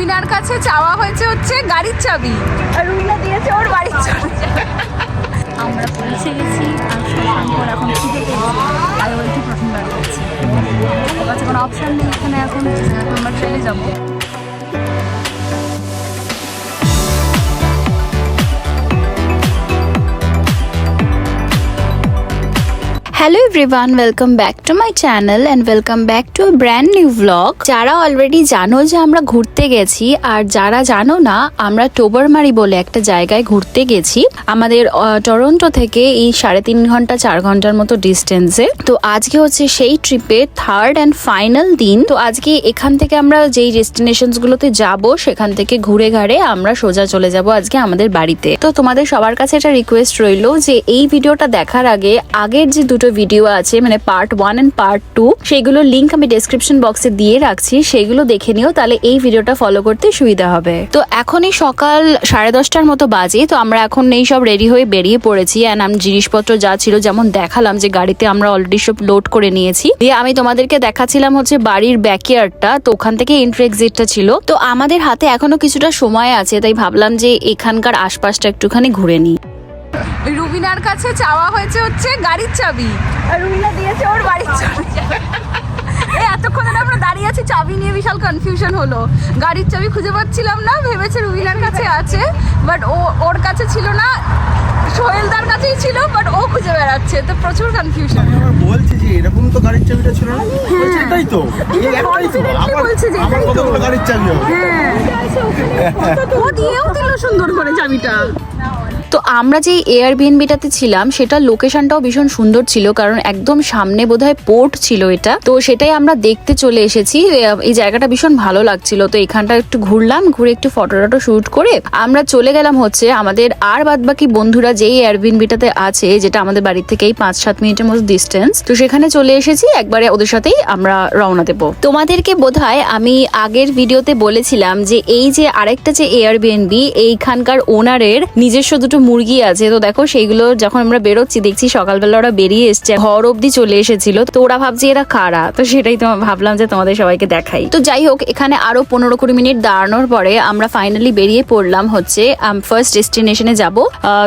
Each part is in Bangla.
রুবিনার কাছে চাওয়া হয়েছে হচ্ছে গাড়ির চাবি। আর রুবিনা দিয়েছে ওর বাড়ির চাবি। আমরা পৌঁছে গেছি আর শশাঙ্কর এখন খিদে পেয়েছি। আর বলছি প্রথমবার করছি? কোনো অপশান নেই এখানে এখন এখন আমরা ট্রেনে যাব। Hello everyone welcome back to my channel and welcome back to brand new blog যারা অলরেডি জানো যে আমরা ঘুরতে গেছি, আর যারা জানো না, আমরা টোবরমারি বলে একটা জায়গায় ঘুরতে গেছি। আমাদের টরন্টো থেকে এই সাড়ে তিন ঘণ্টা, চার ঘণ্টার মতো ডিস্টেন্সে তো আজকে হচ্ছে সেই ট্রিপের থার্ড অ্যান্ড ফাইনাল দিন। তো আজকে এখান থেকে আমরা যেই ডেস্টিনেশনস গুলোতে যাব, সেখান থেকে ঘুরে ঘাড়ে আমরা সোজা চলে যাব আজকে আমাদের বাড়িতে। তো তোমাদের সবার কাছে একটা রিকোয়েস্ট রইল যে এই ভিডিওটা দেখার আগে, আগের যে দুটো ভিডিও আছে মানে part one and part two সেগুলোর লিঙ্ক আমি ডেসক্রিপশন বক্সে দিয়ে রাখছি, সেগুলো দেখে নিও, তাহলে এই ভিডিওটা ফলো করতে সুবিধা হবে। তো এখনই সকাল সাড়ে দশটার মতো বাজে, তো আমরা এখন এই সব রেডি হয়ে বেরিয়ে পড়েছি অ্যান্ড আমি জিনিসপত্র যা ছিল যেমন দেখালাম যে গাড়িতে আমরা অলরেডি সব লোড করে নিয়েছি। দিয়ে আমি তোমাদেরকে দেখাচ্ছিলাম হচ্ছে বাড়ির ব্যাকয়ার্ডটা তো ওখান থেকে এন্ট্রি এক্সিটটা ছিল। তো আমাদের হাতে এখনও কিছুটা সময় আছে, তাই ভাবলাম যে এখানকার আশপাশটা একটুখানি ঘুরে নিই। রুবিনার কাছে চাওয়া হয়েছে হচ্ছে গাড়ির চাবি। আর রুবিনা দিয়েছে ওর বাড়ির চাবি। এই এতক্ষণ আমরা দাঁড়িয়ে আছি চাবি নিয়ে বিশাল কনফিউশন হলো। গাড়ির চাবি খুঁজে পাচ্ছিলাম না ভেবেছে রুবিনার কাছে আছে বাট ও ওর কাছে ছিল না সোহেলদার কাছেই ছিল বাট ও খুঁজে বেড়াচ্ছে তো প্রচুর কনফিউশন আমি বলছি যে এরকম তো গাড়ির চাবিটা ছিল না। এটাই তো এই একটাই তো। আমার বলছে যে আমার তো। কতগুলো গাড়ির চাবি হবে? ও দিয়েও দিল সুন্দর করে চাবিটা। তো আমরা যে এয়ারবিএনবিটাতে ছিলাম, সেটা লোকেশনটাও ভীষণ সুন্দর ছিল, কারণ একদম সামনে বোধহয় পোর্ট ছিল এটা। তো সেটাই আমরা দেখতে চলে এসেছি। এই জায়গাটা ভীষণ ভালো লাগছিল। তো এখানটা একটু ঘুরলাম, ঘুরে একটু ফটো টটো শুট করে আমরা চলে গেলাম হচ্ছে আমাদের আর বাদ বাকি বন্ধুরা যেই এয়ারবিএনবিটাতে আছে, যেটা আমাদের বাড়ির থেকেই পাঁচ সাত মিনিটের মতো ডিস্টেন্স তো সেখানে চলে এসেছি, একবারে ওদের সাথেই আমরা রওনা দেবো। তোমাদেরকে বোধহয় আমি আগের ভিডিওতে বলেছিলাম যে এই যে আরেকটা যে এয়ারবিএনবি এইখানকার ওনারের নিজস্ব দুটো মুরগি আছে। তো দেখো সেইগুলো যখন আমরা বেরোচ্ছি, দেখছি সকালবেলা ওরা বেরিয়ে এসছে, ঘর অব্দি চলে এসেছিল। তো ওরা ভাবছি এরা কারা? তো সেটাই তো ভাবলাম যে তোমাদের সবাইকে দেখাই। তো যাই হোক, এখানে আরও পনেরো কুড়ি মিনিট দাঁড়ানোর পরে আমরা ফাইনালি বেরিয়ে পড়লাম হচ্ছে ফার্স্ট ডেস্টিনেশনে যাব।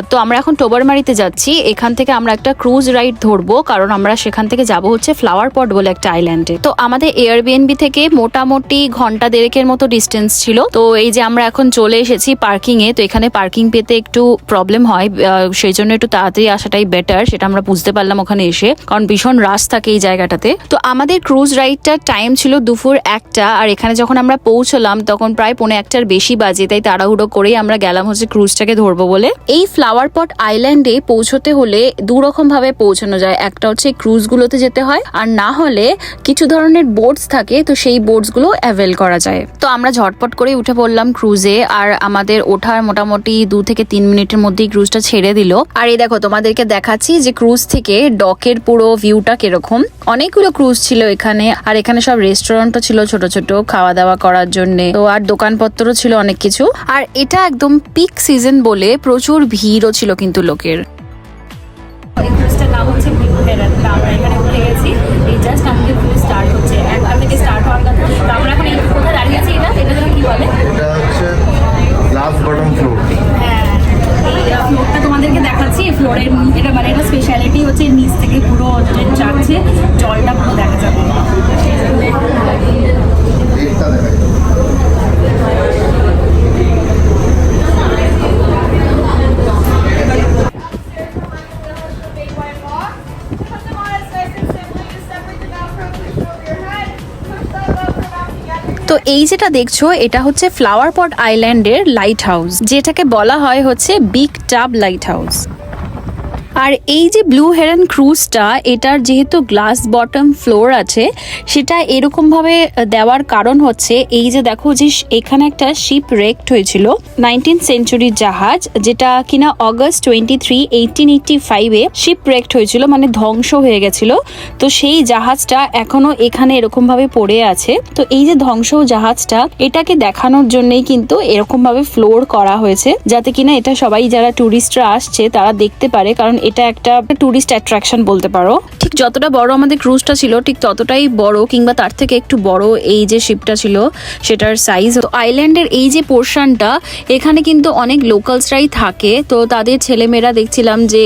তো আমরা এখন টোবারমারিতে যাচ্ছি। এখান থেকে আমরা একটা ক্রুজ রাইড ধরবো, কারণ আমরা সেখান থেকে যাব হচ্ছে ফ্লাওয়ার পট বলে একটা আইল্যান্ডে তো আমাদের এয়ারবিএনবি থেকে মোটামুটি ঘণ্টা দেড়েকের মতো ডিস্টেন্স ছিল। তো এই যে আমরা এখন চলে এসেছি পার্কিং এ, তো এখানে পার্কিং পেতে একটু প্রবলেম হয় সেই জন্য একটু তাড়াতাড়ি আসাটাই বেটার সেটা আমরা বুঝতে পারলাম ওখানে এসে, কারণ ভীষণ রাশ থাকে এই জায়গাটাতে। তো আমাদের ক্রুজ রাইডটার টাইম ছিল দুপুর একটা, আর এখানে যখন আমরা পৌঁছলাম, তখন প্রায় পৌনে একটার বেশি বাজে, তাই তাড়াহুড়ো করেই আমরা গেলাম হচ্ছে ক্রুজটাকে ধরবো বলে। এই ফ্লাওয়ার পট আইল্যান্ডে পৌঁছতে হলে দু রকম ভাবে পৌঁছানো যায়। একটা হচ্ছে ক্রুজ গুলোতে যেতে হয়, আর না হলে কিছু ধরনের বোটস থাকে, তো সেই বোটসগুলো অ্যাভেল করা যায়। তো আমরা ঝটপট করে উঠে পড়লাম ক্রুজে আর আমাদের ওঠার মোটামুটি দু থেকে তিন মিনিটের মধ্যেই ক্রুজটা ছেড়ে দিল। আর এই দেখো, তোমাদেরকে দেখাচ্ছি যে ক্রুজ থেকে ডকের পুরো ভিউটা কীরকম। অনেকগুলো ক্রুজ ছিল এখানে, আর এখানে সব রেস্টুরেন্টও ছিল ছোট ছোট খাওয়া দাওয়া করার জন্য। তো আর দোকানপত্র ছিল অনেক কিছু। আর এটা একদম পিক সিজন বলে প্রচুর ভিড়ও ছিল কিন্তু লোকের। এই নাম হচ্ছে ব্লু হেরান তো আমরা এখানে উঠে গেছি এই জাস্ট আমাদের ক্রুজ স্টার্ট হচ্ছে একটা থেকে স্টার্ট হওয়ার কথা তো আমরা এখন এই কোথায় দাঁড়িয়ে আছি এটা এটা যেন কি বলে এটা হচ্ছে লাস্ট বটম ফ্লোর হ্যাঁ এই ফ্লোরটা তোমাদেরকে দেখাচ্ছি এই ফ্লোরের এটা মানে এটা স্পেশালিটি হচ্ছে নিচ থেকে পুরো যাচ্ছে জলটা পুরো দেখা যাবে। তো এই যেটা দেখছ, এটা হচ্ছে ফ্লাওয়ার পট আইল্যান্ডের লাইট হাউস যেটাকে বলা হয় হচ্ছে বিগ টাব লাইট হাউস আর এই যে ব্লু হেরান ক্রুজটা এটার যেহেতু গ্লাস বটম ফ্লোর আছে, সেটা এরকমভাবে দেওয়ার কারণ হচ্ছে, এই যে দেখো যে এখানে একটা শিপ রেক্ট হয়েছিল নাইনটিন সেঞ্চুরির জাহাজ, যেটা কিনা August twenty three eighteen eighty ফাইভে শিপ রেক্ট হয়েছিল মানে ধ্বংস হয়ে গেছিল। তো সেই জাহাজটা এখনও এখানে এরকম ভাবে পড়ে আছে। তো এই যে ধ্বংস জাহাজটা, এটাকে দেখানোর জন্যই কিন্তু এরকম ভাবে ফ্লোর করা হয়েছে, যাতে কিনা এটা সবাই যারা টুরিস্টরা আসছে, তারা দেখতে পারে। কারণ এটা একটা টুরিস্ট অ্যাট্রাকশন বলতে পারো। ঠিক যতটা বড় আমাদের ক্রুজটা ছিল, ঠিক ততটাই বড় কিংবা তার থেকে একটু বড় এই যে শিপটা ছিল, সেটার সাইজ তো আইল্যান্ডের এই যে পোর্শনটা এখানে কিন্তু অনেক লোকালসরাই থাকে। তো তাদের ছেলেমেয়েরা দেখছিলাম যে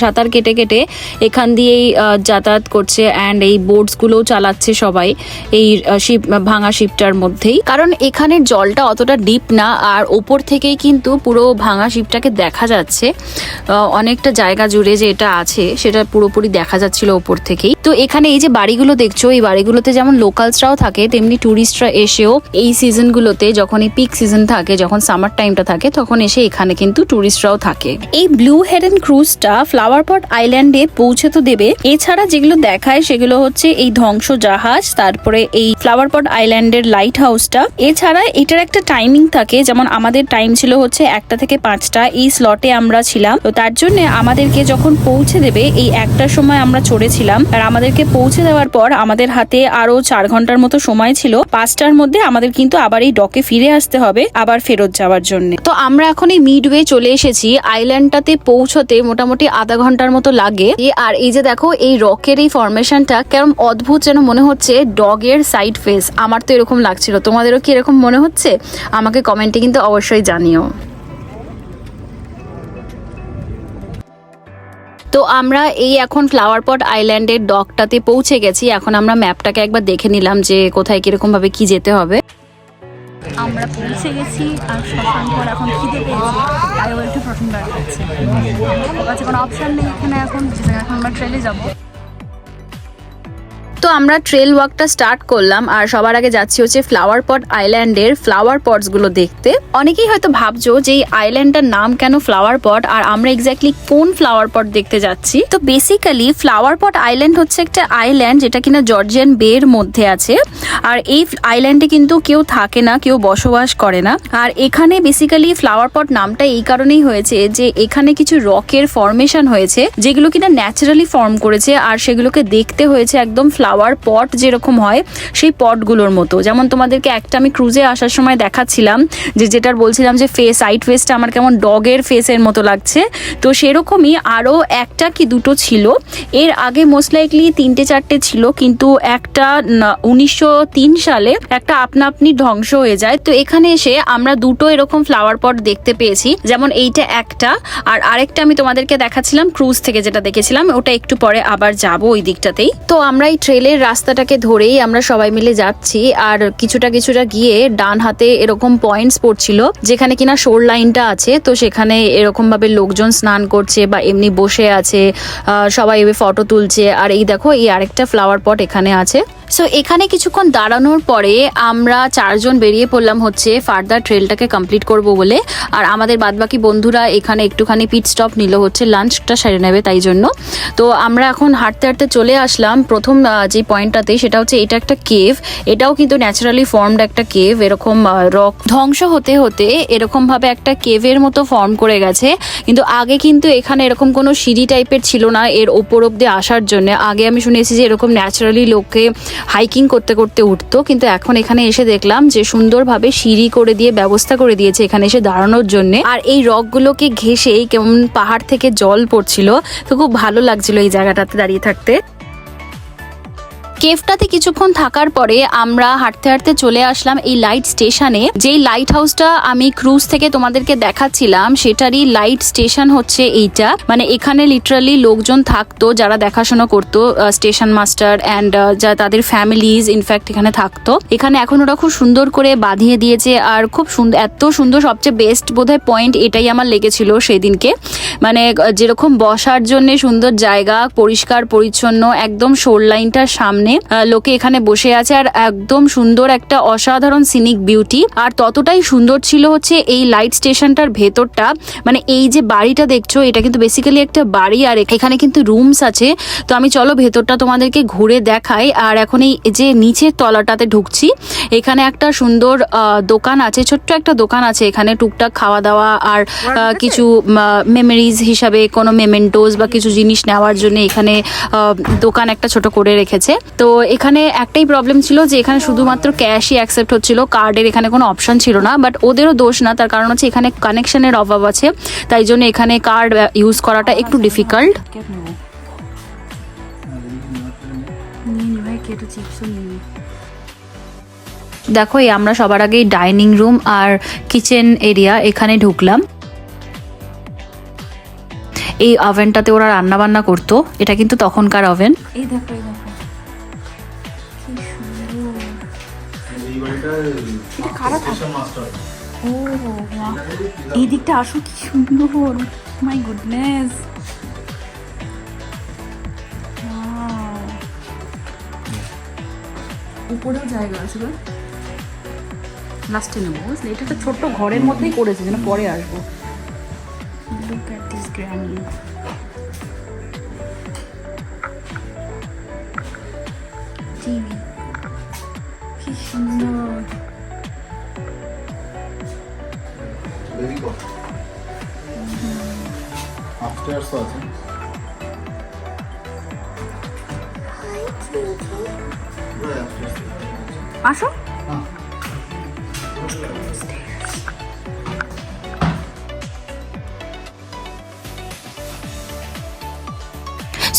সাঁতার কেটে কেটে এখান দিয়েই যাতায়াত করছে অ্যান্ড এই বোটসগুলোও চালাচ্ছে সবাই এই শিপ ভাঙা শিপটার মধ্যেই। কারণ এখানের জলটা অতটা ডিপ না, আর ওপর থেকেই কিন্তু পুরো ভাঙা শিপটাকে দেখা যাচ্ছে। অনেকটা জায়গা জুড়ে যে এটা আছে, সেটা পুরোপুরি দেখা যাচ্ছিল ওপর থেকেই। তো এখানে এই যে বাড়িগুলো দেখছ, এই বাড়িগুলোতে যেমন লোকালসরাও থাকে, তেমনি টুরিস্টরা এসেও এই সিজনগুলোতে যখন এই পিক সিজন থাকে, যখন সামার টাইমটা থাকে, তখন এসে এখানে কিন্তু টুরিস্টরাও থাকে। এই ব্লু হেডেন ক্রুজটা ফ্লাওয়ার পট আইল্যান্ডে পৌঁছে তো দেবে। এছাড়া যেগুলো দেখায়, সেগুলো হচ্ছে এই ধ্বংস জাহাজ তারপরে এই ফ্লাওয়ার পট আইল্যান্ডের লাইট হাউসটা এছাড়া এটার একটা টাইমিং থাকে, যেমন আমাদের টাইম ছিল হচ্ছে একটা থেকে পাঁচটা, এই স্লটে আমরা ছিলাম। তো তার জন্য আমাদেরকে যখন পৌঁছে দেবে, এই একটার সময় আমরা চড়েছিলাম। আর আমাদেরকে পৌঁছে দেওয়ার পর আমাদের হাতে আরও চার ঘণ্টার মতো সময় ছিল। পাঁচটার মধ্যে আমাদের কিন্তু আবার এই ডকে ফিরে আসতে হবে, আবার ফেরত যাওয়ার জন্য। তো আমরা এখন এই মিডওয়ে চলে এসেছি। আইল্যান্ডটাতে পৌঁছতে মোটামুটি আধা ঘণ্টার মতো লাগে। আর এই যে দেখো, এই রকের এই ফরমেশনটা কেরম অদ্ভুত যেন মনে হচ্ছে ডগের সাইড ফেস আমার তো এরকম লাগছিল। তোমাদেরও কি এরকম মনে হচ্ছে? আমাকে কমেন্টে কিন্তু অবশ্যই জানিও। তো আমরা এই এখন ফ্লাওয়ার পট আইল্যান্ডের ডকটাতে পৌঁছে গেছি। এখন আমরা ম্যাপটাকে একবার দেখে নিলাম যে কোথায় কীরকম ভাবে কি যেতে হবে। আমরা পৌঁছে গেছি আর শশাঙ্কর এখন খিদে পেয়েছি তাই ও একটু প্রোটিন বার খাচ্ছে ওর কাছে কোনো অপশান নেই এখানে এখন এখন আমরা ট্রেনে যাব। তো আমরা ট্রেল ওয়াকটা স্টার্ট করলাম আর সবার আগে যাচ্ছি হচ্ছে ফ্লাওয়ার পট আইল্যান্ডের ফ্লাওয়ার পটসগুলো দেখতে। অনেকেই হয়তো ভাবছ যে এই আইল্যান্ডটার নাম কেন ফ্লাওয়ার পট আর আমরা এক্স্যাক্টলি কোন ফ্লাওয়ার পট দেখতে যাচ্ছি? তো বেসিক্যালি ফ্লাওয়ার পট আইল্যান্ড হচ্ছে একটা আইল্যান্ড যেটা কিনা জর্জিয়ান বে এর মধ্যে আছে। আর এই আইল্যান্ডে কিন্তু কেউ থাকে না, কেউ বসবাস করে না। আর এখানে বেসিক্যালি ফ্লাওয়ার পট নামটা এই কারণেই হয়েছে যে এখানে কিছু রকের ফর্মেশন হয়েছে, যেগুলো কিনা ন্যাচারালি ফর্ম করেছে আর সেগুলোকে দেখতে হয়েছে একদম ফ্লাওয়ার পট যেরকম হয়, সেই পটগুলোর মতো। যেমন তোমাদেরকে একটা আমি ক্রুজে আসার সময় দেখাচ্ছিলাম, যে যেটার বলছিলাম যে ফেস সাইড ফেসটা আমার কেমন ডগের ফেসের মতো লাগছে। তো সেরকমই আরও একটা কি দুটো ছিল। এর আগে মোস্ট লাইকলি তিনটে চারটে ছিল, কিন্তু একটা উনিশশো তিন সালে একটা আপনা আপনি ধ্বংস হয়ে যায়। তো এখানে এসে আমরা দুটো এরকম ফ্লাওয়ার পট দেখতে পেয়েছি, যেমন এইটা একটা। আর আরেকটা আমি তোমাদেরকে দেখাচ্ছিলাম ক্রুজ থেকে যেটা দেখেছিলাম, ওটা একটু পরে আবার যাব ওই দিকটাতেই। তো আমরা এই ট্রেলের রাস্তাটাকে ধরেই আমরা সবাই মিলে যাচ্ছি, আর কিছুটা কিছুটা গিয়ে ডান হাতে এরকম পয়েন্টস পড়ছিল, যেখানে কিনা শোর লাইনটা আছে, তো সেখানে এরকম ভাবে লোকজন স্নান করছে বা এমনি বসে আছে সবাই এভাবে ফটো তুলছে, আর এই দেখো, এই আরেকটা ফ্লাওয়ার পট এখানে আছে। সো এখানে কিছুক্ষণ দাঁড়ানোর পরে আমরা চারজন বেরিয়ে পড়লাম হচ্ছে ফার্দার ট্রেলটাকে কমপ্লিট করব বলে, আর আমাদের বাদবাকি বন্ধুরা এখানে একটুখানি পিট স্টপ নিল হচ্ছে লাঞ্চটা সেরে নেবে তাই জন্য। তো আমরা এখন হাঁটতে হাঁটতে চলে আসলাম, প্রথম যে পয়েন্টটাতে সেটা হচ্ছে এটা একটা কেভ, এটাও কিন্তু ন্যাচারালি ফর্মড একটা কেভ, এরকম রক ধ্বংস হতে হতে এরকম ভাবে একটা কেভের মতো ফর্ম করে গেছে। কিন্তু আগে কিন্তু এখানে এরকম কোনো সিঁড়ি টাইপের ছিল না এর ওপর অব্দি আসার জন্য। আগে আমি শুনেছি যে এরকম ন্যাচারালি লোককে হাইকিং করতে করতে উঠতো, কিন্তু এখন এখানে এসে দেখলাম যে সুন্দরভাবে সিঁড়ি করে দিয়ে ব্যবস্থা করে দিয়েছে এখানে এসে দাঁড়ানোর জন্য। আর এই রকগুলোকে ঘেসেই কেমন পাহাড় থেকে জল পড়ছিল, তো খুব ভালো লাগছিল এই জায়গাটাতে দাঁড়িয়ে থাকতে। কেভটাতে কিছুক্ষণ থাকার পরে আমরা হাঁটতে হাঁটতে চলে আসলাম এই লাইট স্টেশনে যেই লাইট হাউসটা আমি ক্রুজ থেকে তোমাদেরকে দেখাচ্ছিলাম, সেটারই লাইট স্টেশন হচ্ছে এইটা। মানে এখানে লিটারালি লোকজন থাকতো যারা দেখাশোনা করতো স্টেশন মাস্টার অ্যান্ড যা তাদের ফ্যামিলিজ ইনফ্যাক্ট এখানে থাকতো। এখানে এখন ওরা খুব সুন্দর করে বাঁধিয়ে দিয়েছে আর খুব সুন্দর এত সুন্দর সবচেয়ে বেস্ট বোধহয় পয়েন্ট এটাই আমার লেগেছিল সেদিনকে। মানে যেরকম বসার জন্য সুন্দর জায়গা, পরিষ্কার, পরিচ্ছন্ন, একদম শোর লাইনটার সামনে আহ, লোকে এখানে বসে আছে আর একদম সুন্দর একটা অসাধারণ সিনিক বিউটি আর ততটাই সুন্দর ছিল হচ্ছে এই লাইট স্টেশনটার ভেতরটা। মানে এই যে বাড়িটা দেখছ এটা কিন্তু বেসিক্যালি একটা বাড়ি আর এখানে কিন্তু রুমস আছে। তো আমি চলো ভেতরটা তোমাদেরকে ঘুরে দেখাই। আর এখন এই যে নিচের তলাটাতে ঢুকছি এখানে একটা সুন্দর আহ, দোকান আছে ছোট্ট একটা দোকান আছে। এখানে টুকটাক খাওয়া দাওয়া আর কিছু মেমোরিজ হিসাবে কোনো মেমেন্টোজ বা কিছু জিনিস নেওয়ার জন্য এখানে আহ, দোকান একটা ছোট করে রেখেছে। তো এখানে একটাই প্রবলেম ছিল যে এখানে শুধুমাত্র ক্যাশই অ্যাকসেপ্ট হচ্ছিল কার্ডের এখানে কোনো অপশন ছিল না বাট ওদেরও দোষ না, তার কারণ হচ্ছে এখানে কানেকশনের অভাব আছে, তাই জন্য এখানে কার্ড ইউজ করাটা একটু ডিফিকাল্ট দেখো, এই আমরা সবার আগেই ডাইনিং রুম আর কিচেন এরিয়া এখানে ঢুকলাম। এই ওভেনটাতে ওরা রান্না বান্না করতো, এটা কিন্তু তখনকার ওভেন এই দেখো এই দেখো। কারা থাকে? ও এই দিকটা আসো কি সুন্দর। মাই গুডনেস উপরেও জায়গা আছে গো লাস্টে নেব বুঝলি? এটা তো ছোট্ট ঘরের মধ্যেই করেছে যেন পরে আসব। লুক অ্যাট দিস গ্র্যানি সুন্দর আপস্টেয়ার্স আছে আসো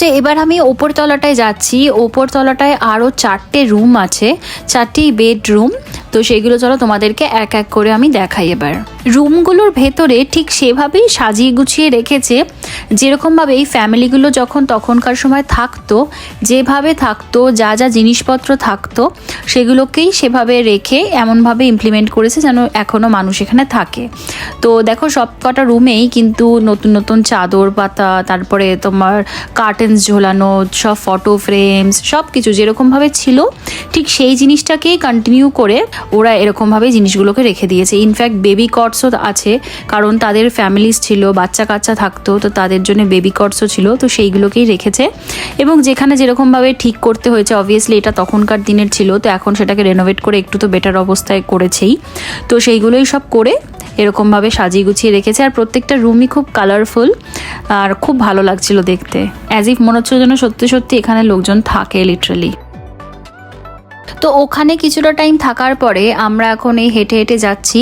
সো এবার আমি ওপর তলাটায় যাচ্ছি। ওপর তলাটায় আরও চারটে রুম আছে, চারটি বেডরুম তো সেগুলো চলো তোমাদেরকে এক এক করে আমি দেখাই এবার। রুমগুলোর ভেতরে ঠিক সেভাবেই সাজিয়ে গুছিয়ে রেখেছে যেরকমভাবে এই ফ্যামিলিগুলো যখন তখনকার সময় থাকতো, যেভাবে থাকতো, যা যা জিনিসপত্র থাকতো, সেগুলোকেই সেভাবে রেখে এমনভাবে ইমপ্লিমেন্ট করেছে যেন এখনও মানুষ এখানে থাকে। তো দেখো সব কটা রুমেই কিন্তু নতুন নতুন চাদর পাতা, তারপরে তোমার কার্টেন্স ঝোলানো, সব ফটো ফ্রেমস সব কিছু যেরকমভাবে ছিল, ঠিক সেই জিনিসটাকেই কন্টিনিউ করে ওরা এরকমভাবে জিনিসগুলোকে রেখে দিয়েছে। ইনফ্যাক্ট বেবি কটসও আছে, কারণ তাদের ফ্যামিলিস ছিল বাচ্চা কাচ্চা থাকতো, তো তাদের জন্য বেবি কটসও ছিল, তো সেইগুলোকেই রেখেছে। এবং যেখানে যেরকমভাবে ঠিক করতে হয়েছে অবভিয়াসলি এটা তখনকার দিনের ছিল, তো এখন সেটাকে রেনোভেট করে একটু তো বেটার অবস্থায় করেছেই। তো সেইগুলোই সব করে এরকমভাবে সাজিয়ে গুছিয়ে রেখেছে, আর প্রত্যেকটা রুমই খুব কালারফুল আর খুব ভালো লাগছিল দেখতে। অ্যাজ ইফ মনে হচ্ছিল যেন সত্যি সত্যি এখানে লোকজন থাকে লিটারালি তো ওখানে কিছুটা টাইম থাকার পরে আমরা এখন এই হেঁটে হেঁটে যাচ্ছি,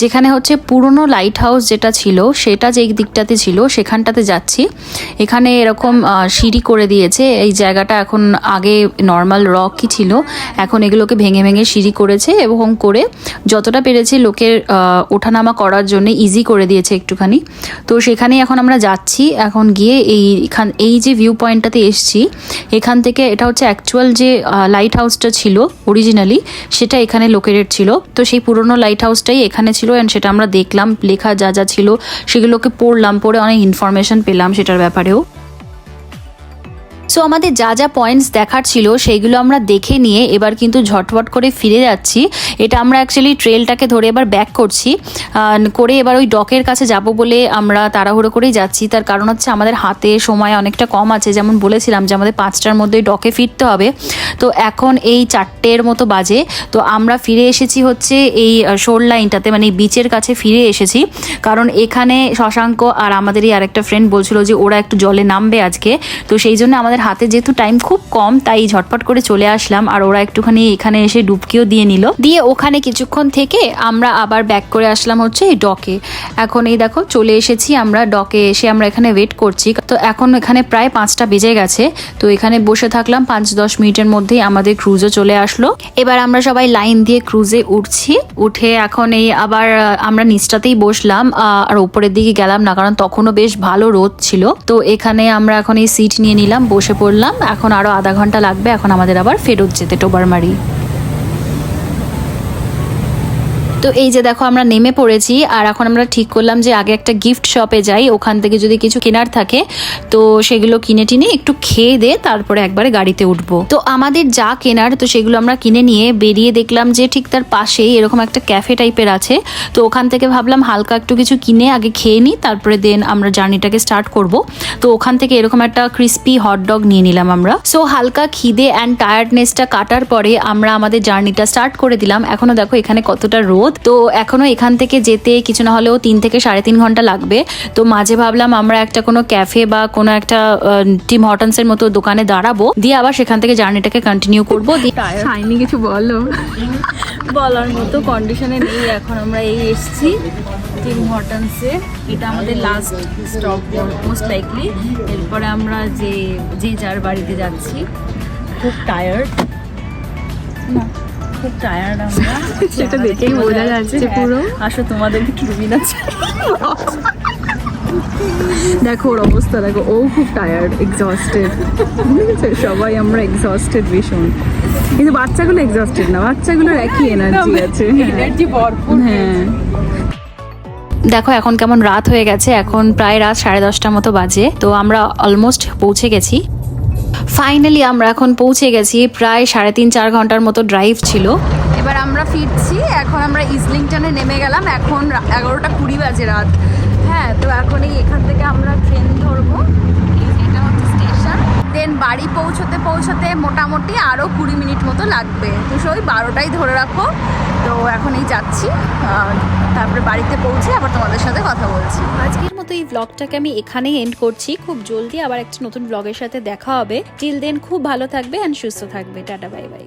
যেখানে হচ্ছে পুরনো লাইট হাউস যেটা ছিল, সেটা যে দিকটাতে ছিল, সেখানটাতে যাচ্ছি। এখানে এরকম সিঁড়ি করে দিয়েছে। এই জায়গাটা এখন আগে নর্মাল রকই ছিল, এখন এগুলোকে ভেঙে ভেঙে সিঁড়ি করেছে এবং করে যতটা পেরেছে লোকের ওঠানামা করার জন্য ইজি করে দিয়েছে একটুখানি। তো সেখানেই এখন আমরা যাচ্ছি। এখন গিয়ে এই এই যে ভিউ পয়েন্টটাতে এসছি, এখান থেকে এটা হচ্ছে অ্যাকচুয়াল যে লাইট হাউসটা ছিল অরিজিনালি সেটা এখানে লোকেটেড ছিল। তো সেই পুরনো লাইট হাউসটাই এখানে ছিল অ্যান্ড সেটা আমরা দেখলাম, লেখা যা যা ছিল, সেগুলোকে পড়লাম, পড়ে অনেক ইনফরমেশন পেলাম সেটার ব্যাপারেও। সো আমাদের যা যা পয়েন্টস দেখার ছিল, সেইগুলো আমরা দেখে নিয়ে এবার কিন্তু ঝটপট করে ফিরে যাচ্ছি। এটা আমরা অ্যাকচুয়ালি ট্রেলটাকে ধরে এবার ব্যাক করছি। করে এবার ওই ডকের কাছে যাব বলে আমরা তাড়াহুড়ো করেই যাচ্ছি। তার কারণ হচ্ছে আমাদের হাতে সময় অনেকটা কম আছে। যেমন বলেছিলাম যে আমাদের পাঁচটার মধ্যে ডকে ফিরতে হবে। তো এখন এই চারটের মতো বাজে। তো আমরা ফিরে এসেছি হচ্ছে এই শোর লাইনটাতে মানে বিচের কাছে ফিরে এসেছি। কারণ এখানে শশাঙ্ক আর আমাদেরই আরেকটা ফ্রেন্ড বলছিল যে ওরা একটু জলে নামবে আজকে। তো সেই জন্য আমাদের হাতে যেহেতু টাইম খুব কম, তাই ঝটপট করে চলে আসলাম। আর ওরা একটুখানি এখানে এসে ডুবকিও দিয়ে নিল। দিয়ে ওখানে কিছুক্ষণ থেকে আমরা আবার ব্যাক করে আসলাম হচ্ছে এই ডকে এখন এই দেখো, চলে এসেছি আমরা ডকে এসে আমরা এখানে ওয়েট করছি। তো এখন এখানে প্রায় পাঁচটা বেজে গেছে। তো এখানে বসে থাকলাম পাঁচ দশ মিনিটের মধ্যেই আমাদের ক্রুজও চলে আসলো। এবার আমরা সবাই লাইন দিয়ে ক্রুজে উঠছি। উঠে এখন এই আবার আমরা নিচটাতেই বসলাম। আর উপরের দিকে গেলাম না, কারণ তখনও বেশ ভালো রোদ ছিল। তো এখানে আমরা এখন এই সিট নিয়ে নিলাম, বসে পড়লাম এখন আরও আধা ঘণ্টা লাগবে এখন আমাদের আবার ফেরত যেতে টোবারমারি তো এই যে দেখো আমরা নেমে পড়েছি, আর এখন আমরা ঠিক করলাম যে আগে একটা গিফট শপে যাই, ওখান থেকে যদি কিছু কেনার থাকে, তো সেগুলো কিনে টিনে একটু খেয়ে দে, তারপরে একবারে গাড়িতে উঠবো। তো আমাদের যা কেনার, তো সেগুলো আমরা কিনে নিয়ে বেরিয়ে দেখলাম যে ঠিক তার পাশেই এরকম একটা ক্যাফে টাইপের আছে। তো ওখান থেকে ভাবলাম হালকা একটু কিছু কিনে আগে খেয়ে নিই তারপরে দেন আমরা জার্নিটাকে স্টার্ট করব। তো ওখান থেকে এরকম একটা ক্রিস্পি হটডগ নিয়ে নিলাম আমরা। সো হালকা খিদে অ্যান্ড টায়ার্ডনেসটা কাটার পরে আমরা আমাদের জার্নিটা স্টার্ট করে দিলাম। এখনও দেখো এখানে কতটা রোদ। তো এখনও এখান থেকে যেতে কিছু না হলেও তিন থেকে সাড়ে তিন ঘণ্টা লাগবে। তো মাঝে ভাবলাম আমরা একটা কোনো ক্যাফে বা কোনো একটা টিম হটনসের মতো দোকানে দাঁড়াবো। দিয়ে আবার সেখান থেকে জার্নিটাকে কন্টিনিউ করব। শাইনি কিছু বলো? বলার মতো কন্ডিশনে নেই। এখন আমরা এই এসছি টিম হটনসে। এটা আমাদের লাস্ট স্টপ মোস্ট লাইকলি এরপরে আমরা যে যে যার বাড়িতে যাচ্ছি। খুব টায়ার্ড না। খুব টায়ার্ড আমরা। সেটা দেখেই বোঝা যাচ্ছে পুরো। আসো তোমাদেরকে টুবি না দেখো ওর অবস্থা দেখো ও খুব টায়ার্ড এক্সস্টেড সবাই আমরা এক্সস্টেড ভীষণ। কিন্তু বাচ্চাগুলো এক্সস্টেড না বাচ্চাগুলোর একই এনার্জি আছে। এনার্জি ভরপুর। হ্যাঁ। দেখো এখন কেমন রাত হয়ে গেছে এখন প্রায় রাত সাড়ে দশটার মতো বাজে তো আমরা অলমোস্ট পৌঁছে গেছি। ফাইনালি আমরা এখন পৌঁছে গেছি। প্রায় সাড়ে তিন, চার ঘণ্টার মতো ড্রাইভ ছিল। এবার আমরা ফিরছি। এখন আমরা ইসলিংটনে নেমে গেলাম। এখন এগারোটা কুড়ি বাজে রাত। হ্যাঁ তো এখন এই এখান থেকে আমরা ট্রেন ধরবো এই- এটা হচ্ছে স্টেশন দেন বাড়ি পৌঁছতে পৌঁছতে মোটামুটি আরও কুড়ি মিনিট মতো লাগবে। তো ওই বারোটাই ধরে রাখো। তো এখন এই যাচ্ছি তারপরে বাড়িতে পৌঁছে আবার তোমাদের সাথে কথা বলছি। আজকের মতো এই ব্লগটাকে আমি এখানেই এন্ড করছি। খুব জলদি আবার একটা নতুন ব্লগের সাথে দেখা হবে। টিল দেন খুব ভালো থাকবে অ্যান্ড সুস্থ থাকবে। Tata bye bye